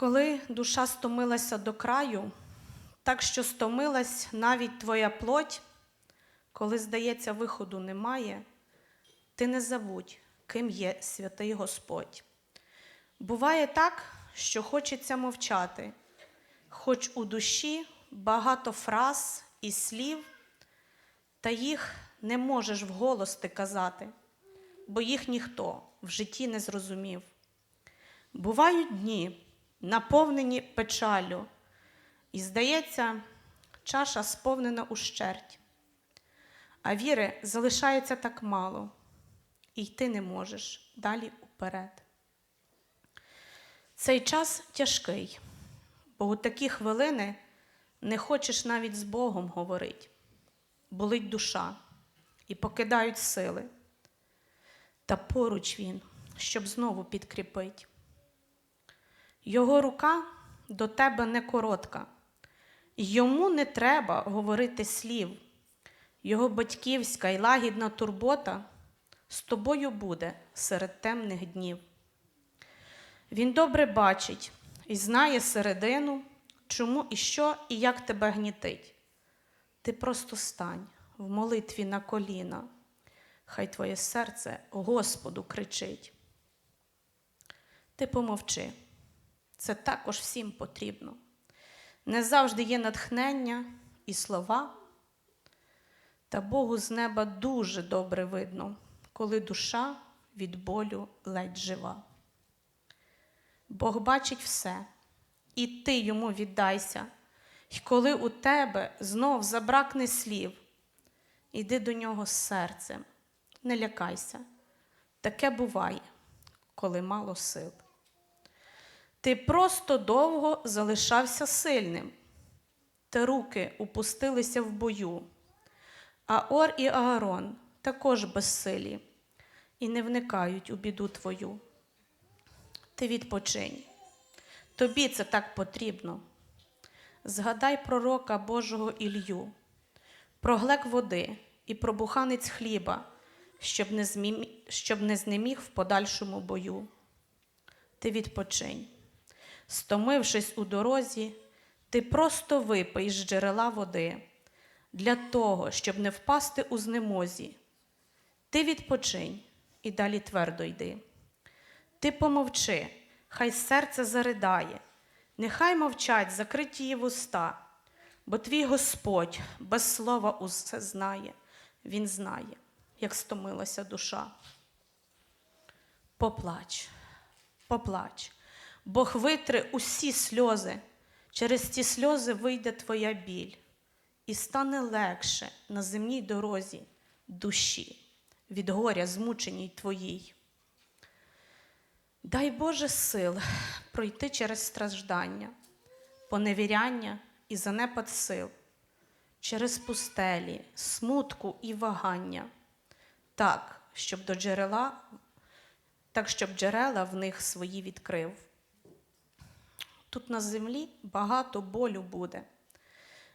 Коли душа стомилася до краю, так що стомилась навіть твоя плоть, коли, здається, виходу немає, ти не забудь, ким є святий Господь. Буває так, що хочеться мовчати, хоч у душі багато фраз і слів, та їх не можеш вголос ти казати, бо їх ніхто в житті не зрозумів. Бувають дні, наповнені печалю, і, здається, чаша сповнена ущерть, а віри залишається так мало, і йти не можеш далі уперед. Цей час тяжкий, бо у такі хвилини не хочеш навіть з Богом говорити, болить душа і покидають сили. Та поруч він, щоб знову підкріпить. Його рука до тебе не коротка, йому не треба говорити слів. Його батьківська і лагідна турбота з тобою буде серед темних днів. Він добре бачить і знає середину, чому і що, і як тебе гнітить. Ти просто стань в молитві на коліна, хай твоє серце Господу кричить. Ти помовчи, це також всім потрібно. Не завжди є натхнення і слова, та Богу з неба дуже добре видно, коли душа від болю ледь жива. Бог бачить все, і ти йому віддайся, І коли у тебе знов забракне слів, іди до нього з серцем, не лякайся. Таке буває, коли мало сил. Ти просто довго залишався сильним, та руки упустилися в бою. А Ор і Аарон також безсилі і не вникають у біду твою. Ти відпочинь. Тобі це так потрібно. Згадай пророка Божого Ілью, про глек води і про буханець хліба, щоб не, змі... щоб не знеміг в подальшому бою. Ти відпочинь. Стомившись у дорозі, ти просто випий з джерела води для того, щоб не впасти у знемозі. Ти відпочинь і далі твердо йди. Ти помовчи, хай серце заридає, нехай мовчать закриті її вуста, бо твій Господь без слова усе знає, Він знає, як стомилася душа. Поплач, поплач, Бог витре усі сльози, через ці сльози вийде твоя біль, і стане легше на земній дорозі душі від горя змученій твоїй. Дай Боже сил пройти через страждання, поневіряння і занепад сил, через пустелі, смутку і вагання, так, щоб до джерела, так, щоб джерела в них свої відкрив. Тут на землі багато болю буде,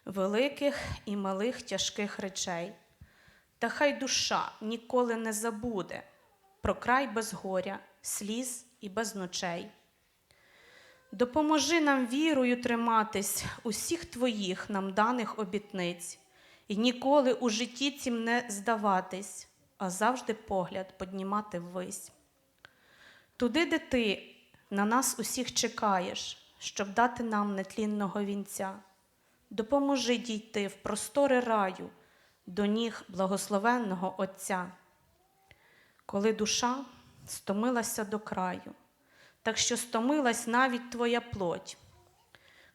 великих і малих тяжких речей. Та хай душа ніколи не забуде про край без горя, сліз і без ночей. Допоможи нам вірою триматись усіх твоїх нам даних обітниць, і ніколи у житті цім не здаватись, а завжди погляд піднімати ввись. Туди, де ти на нас усіх чекаєш, щоб дати нам нетлінного вінця, допоможи дійти в простори раю до ніг благословенного Отця. Коли душа стомилася до краю, так що стомилась навіть твоя плоть,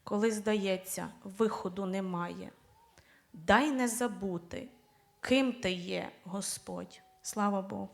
коли, здається, виходу немає. Дай не забути, ким ти є, Господь. Слава Богу.